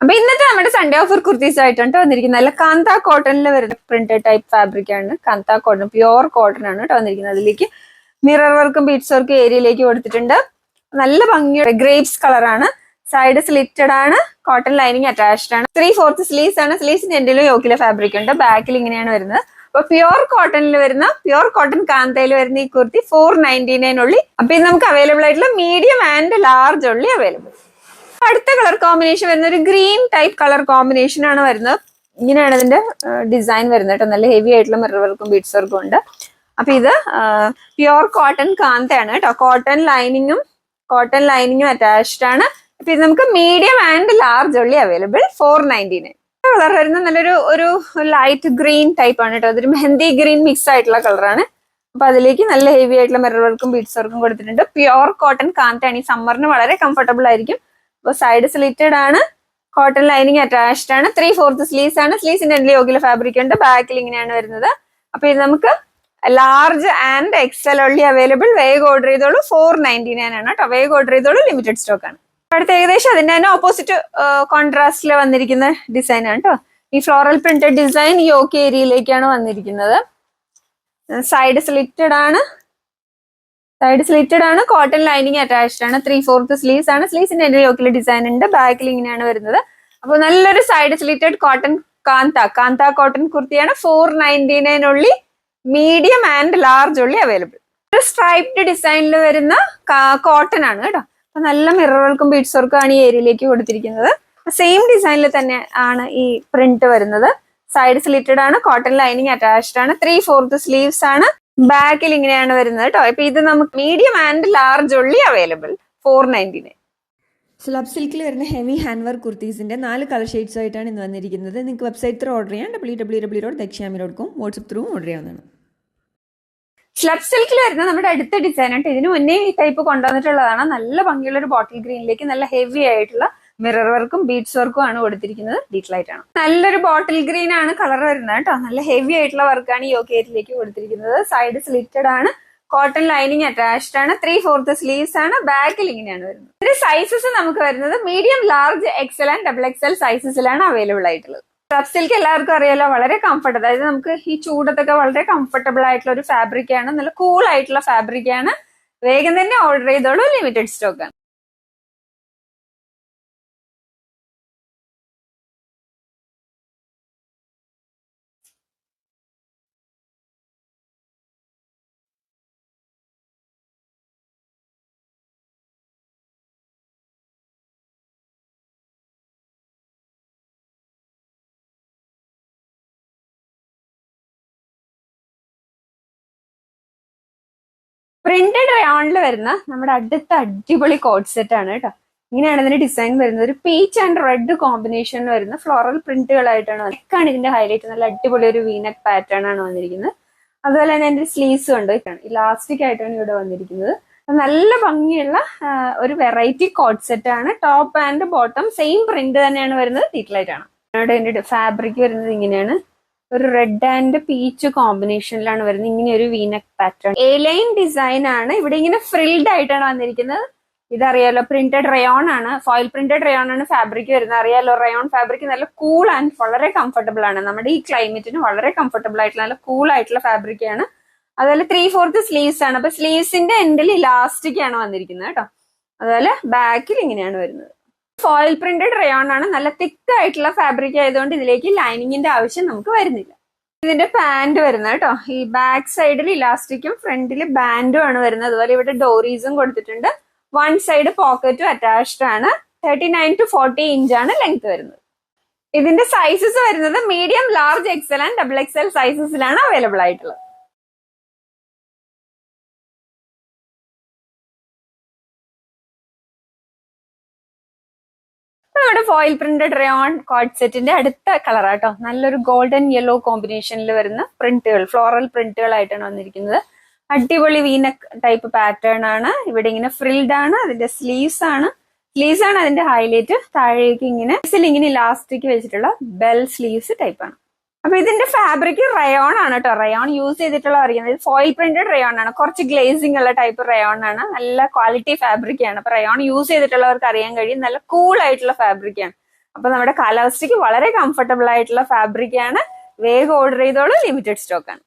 അപ്പൊ ഇന്നത്തെ നമ്മുടെ സൺഡേ ഓഫർ കുർത്തീസ് ആയിട്ടാണ് ട്ടോ വന്നിരിക്കുന്നത്. അല്ല കാന്ത കോട്ടണിൽ വരുന്ന പ്രിന്റഡ് ടൈപ്പ് ഫാബ്രിക് ആണ്. കാന്ത കോട്ടൺ പ്യുവർ കോട്ടൺ ആണ് കേട്ടോ വന്നിരിക്കുന്നത് അതിലേക്ക്. മിറർ വർക്കും ബീഡ്സ് വർക്കും ഏരിയയിലേക്ക് കൊടുത്തിട്ടുണ്ട്. നല്ല ഭംഗിയുടെ ഗ്രേപ്സ് കളറാണ് സൈഡ് സ്ലിറ്റഡ് ആണ്. കോട്ടൺ ലൈനിങ് അറ്റാച്ച്ഡ് ആണ്. ത്രീ ഫോർത്ത് സ്ലീവ്സ് ആണ്. സ്ലീവ്സിന്റെ എന്തെങ്കിലും യോക്കിലെ ഫാബ്രിക് ഉണ്ട്. ബാക്കിൽ ഇങ്ങനെയാണ് വരുന്നത്. അപ്പൊ പ്യുവർ കോട്ടണിൽ വരുന്ന പ്യുവർ കോട്ടൺ കാന്തയിൽ വരുന്ന ഈ കുർത്തി ഫോർ നയന്റി നൈൻ ഉള്ളി. അപ്പൊ ഇത് നമുക്ക് അവൈലബിൾ ആയിട്ടുള്ള മീഡിയം ആൻഡ് ലാർജ് ഉള്ളി അവൈലബിൾ കളർ കോമ്പിനേഷൻ വരുന്ന ഒരു ഗ്രീൻ ടൈപ്പ് കളർ കോമ്പിനേഷൻ ആണ് വരുന്നത്. ഇങ്ങനെയാണ് ഇതിന്റെ ഡിസൈൻ വരുന്നത് കേട്ടോ. നല്ല ഹെവി ആയിട്ടുള്ള മിറർ വർക്കും ബീഡ്സ് വർക്കും ഉണ്ട്. അപ്പൊ ഇത് പ്യുവർ കോട്ടൺ കാന്തയാണ് കേട്ടോ. കോട്ടൺ ലൈനിങ്ങും കോട്ടൺ ലൈനിങ്ങും അറ്റാച്ച്ഡ് ആണ്. അപ്പൊ ഇത് നമുക്ക് മീഡിയം ആൻഡ് ലാർജ് ഉള്ളി available four ninety nine colour വരുന്ന നല്ലൊരു ഒരു ലൈറ്റ് ഗ്രീൻ ടൈപ്പ് ആണ് കേട്ടോ. അതൊരു മെഹന്തി ഗ്രീൻ മിക്സ് ആയിട്ടുള്ള കളറാണ് അപ്പൊ അതിലേക്ക് നല്ല ഹെവി ആയിട്ടുള്ള മിറർ വർക്കും ബീഡ്സ് വർക്കും കൊടുത്തിട്ടുണ്ട്. പ്യുവർ കോട്ടൺ കാന്തയാണ്. ഈ സമ്മറിന് വളരെ കംഫർട്ടബിൾ ആയിരിക്കും. അപ്പൊ സൈഡ് സ്ലിറ്റഡ് ആണ്. കോട്ടൺ ലൈനിങ് അറ്റാച്ച്ഡ് ആണ്. ത്രീ ഫോർത്ത് സ്ലീവ്സ് ആണ്. സ്ലീവ്സിന്റെ എൻഡിൽ യോഗിലെ ഫാബ്രിക് ഉണ്ട്. ബാക്കിൽ ഇങ്ങനെയാണ് വരുന്നത്. അപ്പൊ ഇത് നമുക്ക് ലാർജ് ആൻഡ് എക്സൽ ഉള്ളി അവൈലബിൾ വേഗം ഓർഡർ ചെയ്തോളൂ. ഫോർ നയന്റി നയൻ ആണ് കേട്ടോ. വേഗം ഓർഡർ ചെയ്തോളൂ. ലിമിറ്റഡ് സ്റ്റോക്ക് ആണ്. അടുത്ത ഏകദേശം അതിന്റെ തന്നെ ഓപ്പോസിറ്റ് കോൺട്രാസ്റ്റിൽ വന്നിരിക്കുന്ന ഡിസൈൻ ആണ് കേട്ടോ. ഈ ഫ്ലോറൽ പ്രിന്റഡ് ഡിസൈൻ യോക്ക് ഏരിയയിലേക്കാണ് വന്നിരിക്കുന്നത്. സൈഡ് സ്ലിറ്റഡ് ആണ്. സൈഡ് സ്ലിറ്റഡ് ആണ് കോട്ടൺ ലൈനിങ് അറ്റാച്ച്ഡ് ആണ് ത്രീ ഫോർത്ത് സ്ലീവ്സ് ആണ്. സ്ലീവ്സിന്റെ എന്റെ ലോക്കിലെ ഡിസൈൻ ഉണ്ട്. ബാക്കിൽ ഇങ്ങനെയാണ് വരുന്നത്. അപ്പോൾ നല്ലൊരു side slitted cotton kantha. Kantha cotton കുർത്തിയാണ് ഫോർ നയന്റി നയൻ ഉള്ളി മീഡിയം ആൻഡ് ലാർജ് ഉള്ളി അവൈലബിൾ ഒരു സ്ട്രൈപ്ഡ് ഡിസൈനിൽ വരുന്ന കോട്ടൺ ആണ് കേട്ടോ. അപ്പൊ നല്ല മിററുകൾക്കും ബീഡ്സ് വർക്കും ഈ ഏരിയയിലേക്ക് കൊടുത്തിരിക്കുന്നത്. സെയിം ഡിസൈനിൽ തന്നെ ആണ് ഈ പ്രിന്റ് വരുന്നത്. സൈഡ് സ്ലിറ്റഡ് ആണ് കോട്ടൺ ലൈനിങ് അറ്റാച്ച്ഡ് ആണ് ത്രീ ഫോർത്ത് സ്ലീവ്സ് ആണ്. ബാക്കിൽ ഇങ്ങനെയാണ് വരുന്നത് കേട്ടോ. ഇപ്പൊ ഇത് നമുക്ക് മീഡിയം ആൻഡ് ലാർജ് ഉള്ളി available four ninety nine slub സിൽക്കിൽ വരുന്ന ഹെവി ഹാൻഡ് വർക്ക് കുർത്തീസിന്റെ നാല് കളർ ഷെയ്ഡ്സ് ആയിട്ടാണ് ഇന്ന് വന്നിരിക്കുന്നത്. നിങ്ങൾക്ക് വെബ്സൈറ്റ് ത്രൂ ഓർഡർ ചെയ്യാം. W W W dot Dakshyami dot com WhatsApp through order ചെയ്യാവുന്നതാണ്. സ്ലബ് സിൽക്കിൽ വരുന്ന നമ്മുടെ അടുത്ത ഡിസൈൻ ആയിട്ട് ഇതിന് മുന്നേ ഈ ടൈപ്പ് കൊണ്ടുവന്നിട്ടുള്ളതാണ്. നല്ല ഭംഗിയുള്ള ഒരു ബോട്ടിൽ ഗ്രീനിലേക്ക് നല്ല ഹെവി ആയിട്ടുള്ള മിറർ വർക്കും ബീഡ്സ് വർക്കും ആണ് കൊടുത്തിരിക്കുന്നത്. ഡീറ്റ് ലൈറ്റ് ആണ്. നല്ലൊരു ബോട്ടിൽ ഗ്രീൻ ആണ് കളർ വരുന്നത് കേട്ടോ. നല്ല ഹെവി ആയിട്ടുള്ള വർക്കാണ് ഈ യോക്കേറ്റിലേക്ക് കൊടുത്തിരിക്കുന്നത്. സൈഡ് സ്ലിറ്റഡ് ആണ്. കോട്ടൺ ലൈനിങ് അറ്റാച്ച്ഡ് ആണ്. ത്രീ ഫോർത്ത് സ്ലീവ്സ് ആണ്. ബാക്കിൽ ഇങ്ങനെയാണ് വരുന്നത്. ഇതിന്റെ സൈസസ് നമുക്ക് വരുന്നത് medium large XL and double XL സൈസസിലാണ് available ആയിട്ടുള്ളത്. സബ് സിൽക്ക് എല്ലാവർക്കും അറിയാലോ വളരെ കംഫർട്ട് അതായത് നമുക്ക് ഈ ചൂടത്തൊക്കെ വളരെ കംഫർട്ടബിൾ ആയിട്ടുള്ള ഒരു ഫാബ്രിക് ആണ്. നല്ല കൂൾ ആയിട്ടുള്ള ഫാബ്രിക് ആണ്. വേഗം തന്നെ ഓർഡർ ചെയ്തോളൂ. ലിമിറ്റഡ് സ്റ്റോക്ക് ആണ്. പ്രിന്റഡ് റയോണിൽ വരുന്ന നമ്മുടെ അടുത്ത അടിപൊളി കോഡ് സെറ്റ് ആണ് കേട്ടോ. ഇങ്ങനെയാണ് ഇതിന്റെ ഡിസൈൻ വരുന്നത്. ഒരു പീച്ച് ആൻഡ് റെഡ് കോമ്പിനേഷനിൽ വരുന്ന ഫ്ലോറൽ പ്രിന്റുകളായിട്ടാണ് നെക്കാണ് ഇതിന്റെ ഹൈലൈറ്റ് നല്ല അടിപൊളി ഒരു വീനക് പാറ്റേൺ ആണ് വന്നിരിക്കുന്നത്. അതുപോലെ തന്നെ അതിന്റെ സ്ലീവ്സ് ഉണ്ട്. ഇലാസ്റ്റിക് ആയിട്ടാണ് ഇവിടെ വന്നിരിക്കുന്നത്. നല്ല ഭംഗിയുള്ള ഒരു വെറൈറ്റി കോഡ് സെറ്റ് ആണ്. Top and bottom same print തന്നെയാണ് വരുന്നത്. ഡീറ്റെയിൽ ആയിട്ടാണ്. ഫാബ്രിക് വരുന്നത് ഇങ്ങനെയാണ്. ഒരു റെഡ് ആൻഡ് പീച്ച് കോമ്പിനേഷനിലാണ് വരുന്നത്. ഇങ്ങനെ ഒരു V neck pattern A line design ആണ്. ഇവിടെ ഇങ്ങനെ ഫ്രിൽഡ് ആയിട്ടാണ് വന്നിരിക്കുന്നത്. ഇതറിയാലോ പ്രിന്റഡ് റയോൺ ആണ്. ഫോയിൽ പ്രിന്റഡ് റയോൺ ആണ് ഫാബ്രിക് വരുന്നത്. അറിയാലോ റയോൺ ഫാബ്രിക് നല്ല കൂൾ ആൻഡ് വളരെ കംഫർട്ടബിൾ ആണ്. നമ്മുടെ ഈ ക്ലൈമറ്റിന് വളരെ കംഫർട്ടബിൾ ആയിട്ടുള്ള നല്ല കൂൾ ആയിട്ടുള്ള ഫാബ്രിക് ആണ്. അതുപോലെ ത്രീ ഫോർത്ത് സ്ലീവ്സ് ആണ്. അപ്പൊ സ്ലീവ്സിന്റെ എൻഡിൽ ഇലാസ്റ്റിക് ആണ് വന്നിരിക്കുന്നത് കേട്ടോ. അതുപോലെ ബാക്കിൽ ഇങ്ങനെയാണ് വരുന്നത്. ഫോയിൽ പ്രിന്റഡ് റയോൺ ആണ്. നല്ല തിക്ക് ആയിട്ടുള്ള ഫാബ്രിക് ആയതുകൊണ്ട് ഇതിലേക്ക് ലൈനിങ്ങിന്റെ ആവശ്യം നമുക്ക് വരുന്നില്ല. ഇതിന്റെ പാന്റ് വരുന്നത് കേട്ടോ. ഈ ബാക്ക് സൈഡിൽ ഇലാസ്റ്റിക്കും ഫ്രണ്ടിൽ ബാൻഡും ആണ് വരുന്നത്. അതുപോലെ ഇവിടെ ഡോറീസും കൊടുത്തിട്ടുണ്ട്. വൺ സൈഡ് പോക്കറ്റും അറ്റാച്ച്ഡ് ആണ്. Thirty nine to forty inch ആണ് ലെങ്ത് വരുന്നത്. ഇതിന്റെ സൈസസ് വരുന്നത് medium large XL and double XL സൈസസിലാണ് available ആയിട്ടുള്ളത്. നമ്മുടെ ഫോയിൽ പ്രിന്റഡ് റയോൺ കോഡ് സെറ്റിന്റെ അടുത്ത കളർ ആട്ടോ നല്ലൊരു ഗോൾഡൻ യെല്ലോ കോമ്പിനേഷനിൽ വരുന്ന പ്രിന്റുകൾ ഫ്ലോറൽ പ്രിന്റുകൾ ആയിട്ടാണ് വന്നിരിക്കുന്നത്. അടിപൊളി വീനക് ടൈപ്പ് പാറ്റേൺ ആണ്. ഇവിടെ ഇങ്ങനെ ഫ്രിൽഡ് ആണ് അതിന്റെ സ്ലീവ്സ് ആണ്. സ്ലീവ്സ് ആണ് അതിന്റെ ഹൈലൈറ്റ് താഴേക്ക് ഇങ്ങനെ ഇങ്ങനെ ഇലാസ്റ്റിക് വെച്ചിട്ടുള്ള ബെൽ സ്ലീവ്സ് ടൈപ്പ് ആണ്. അപ്പൊ ഇതിന്റെ ഫാബ്രിക് റയോൺ ആണ് കേട്ടോ റയോൺ യൂസ് ചെയ്തിട്ടുള്ള അറിയുന്നത്. ഫോയിൽ പ്രിന്റഡ് റയോൺ ആണ്. കുറച്ച് ഗ്ലേസിംഗ് ഉള്ള ടൈപ്പ് റയോൺ ആണ്. നല്ല ക്വാളിറ്റി ഫാബ്രിക് ആണ്. അപ്പൊ റയോൺ യൂസ് ചെയ്തിട്ടുള്ളവർക്ക് അറിയാൻ കഴിയും. നല്ല കൂൾ ആയിട്ടുള്ള ഫാബ്രിക് ആണ്. അപ്പൊ നമ്മുടെ കാലാവസ്ഥയ്ക്ക് വളരെ കംഫർട്ടബിൾ ആയിട്ടുള്ള ഫാബ്രിക് ആണ്. വേഗം ഓർഡർ ചെയ്തോളൂ. ലിമിറ്റഡ് സ്റ്റോക്ക് ആണ്.